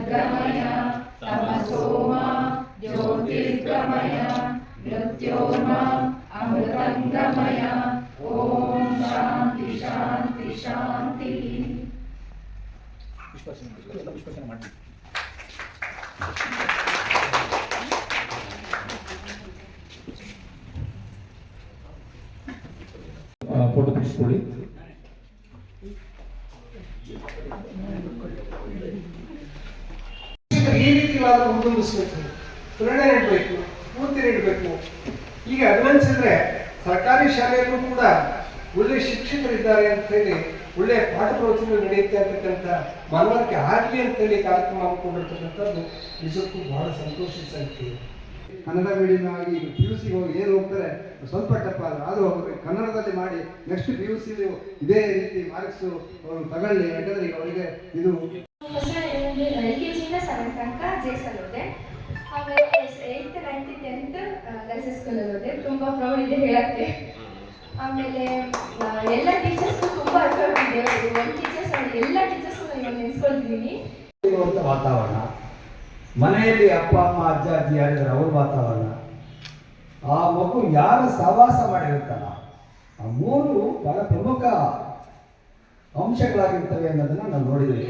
ಸದ್ಗಮಯ ತಮಸೋಮ ಜ್ಯೋತಿರ್ಗಮಯ ಮೃತ್ಯೋರ್ಮ ಅಮೃತಂಗಮಯ ಓಂ ಶಾಂತಿ ಶಾಂತಿ ಶಾಂತಿ ಪುಷ್ಪಾರ್ಚನೆ ಎಲ್ಲ ಪುಷ್ಪಾರ್ಚನೆ ಮಾಡಿ ಫೋಟೋ ತೆಗೆಸ್ಕೊಳ್ಳಿ ಈ ರೀತಿಯಾದ ಮುಂದುವರಿಸಬೇಕು ಪ್ರೇರಣೆ ನೀಡಬೇಕು ಸ್ಫೂರ್ತಿ ನೀಡಬೇಕು ಈಗ ಅಭಿನಂದಿಸಿದ್ರೆ ಸರ್ಕಾರಿ ಶಾಲೆಯಲ್ಲೂ ಕೂಡ ಒಳ್ಳೆ ಶಿಕ್ಷಕರಿದ್ದಾರೆ ಅಂತ ಹೇಳಿ ಒಳ್ಳೆ ಪಾಠ ಪ್ರವಚನ ನಡೆಯುತ್ತೆ ಅಂತಕ್ಕಂಥ ಮನವರಿಕೆ ಆಗಲಿ ಅಂತೇಳಿ ಕಾರ್ಯಕ್ರಮ ಹಮ್ಮಿಕೊಂಡಿರ್ತಕ್ಕಂಥದ್ದು ನಿಜಕ್ಕೂ ಬಹಳ ಸಂತೋಷದ ಸಂಖ್ಯೆ ಕನ್ನಡ ಮೀಡಿಯಂ ಆಗಿ ಪಿ ಯು ಸಿಗೆ ಹೋಗಿ ಏನು ಹೋಗ್ತಾರೆ, ಸ್ವಲ್ಪ ಟಪ್ಪ ಆದ್ರೆ ಹೋಗ್ಬೇಕು. ಕನ್ನಡದಲ್ಲಿ ಮಾಡಿ ನೆಕ್ಸ್ಟ್ ಪಿ ಯು ಸಿ ಇದೇ ರೀತಿ ಮಾರ್ಕ್ಸು ತಗೊಳ್ಳಿ, ಯಾಕಂದ್ರೆ ಈಗ ಅವರಿಗೆ ಇದು ಜೇಸಲ್ಲಿ ಹೋದೆ ಆಮೇಲೆ ಏಯ್ತ್, ನೈನ್ತ್, ಟೆಂತ್ ಗರ್ಲ್ಸ್ ಸ್ಕೂಲಲ್ಲಿ ತುಂಬ ಪ್ರೌಡ್ ಇದೆ ಹೇಳಕ್ಕೆ. ಆಮೇಲೆ ಎಲ್ಲ ಟೀಚರ್ಸ್ಗೂ ತುಂಬ ಎಫರ್ಟ್ ಇದೆ. ಒಂದು ಟೀಚರ್ಸ್ ಎಲ್ಲ ಟೀಚರ್ಸ್ಗೂ ನಾನು ನೆನೆಸ್ಕೊಳ್ತಿದ್ದೀನಿ ವಾತಾವರಣ, ಮನೆಯಲ್ಲಿ ಅಪ್ಪ, ಅಮ್ಮ, ಅಜ್ಜ, ಅಜ್ಜಿ ಯಾರಿದ್ದಾರೆ ಅವ್ರ ವಾತಾವರಣ, ಆ ಮಗು ಯಾರು ಸಹವಾಸ ಮಾಡಿರುತ್ತಲ್ಲ, ಆ ಮೂರು ಬಹಳ ಪ್ರಮುಖ ಅಂಶಗಳಾಗಿರ್ತವೆ ಅನ್ನೋದನ್ನ ನಾವು ನೋಡಿದ್ದೇವೆ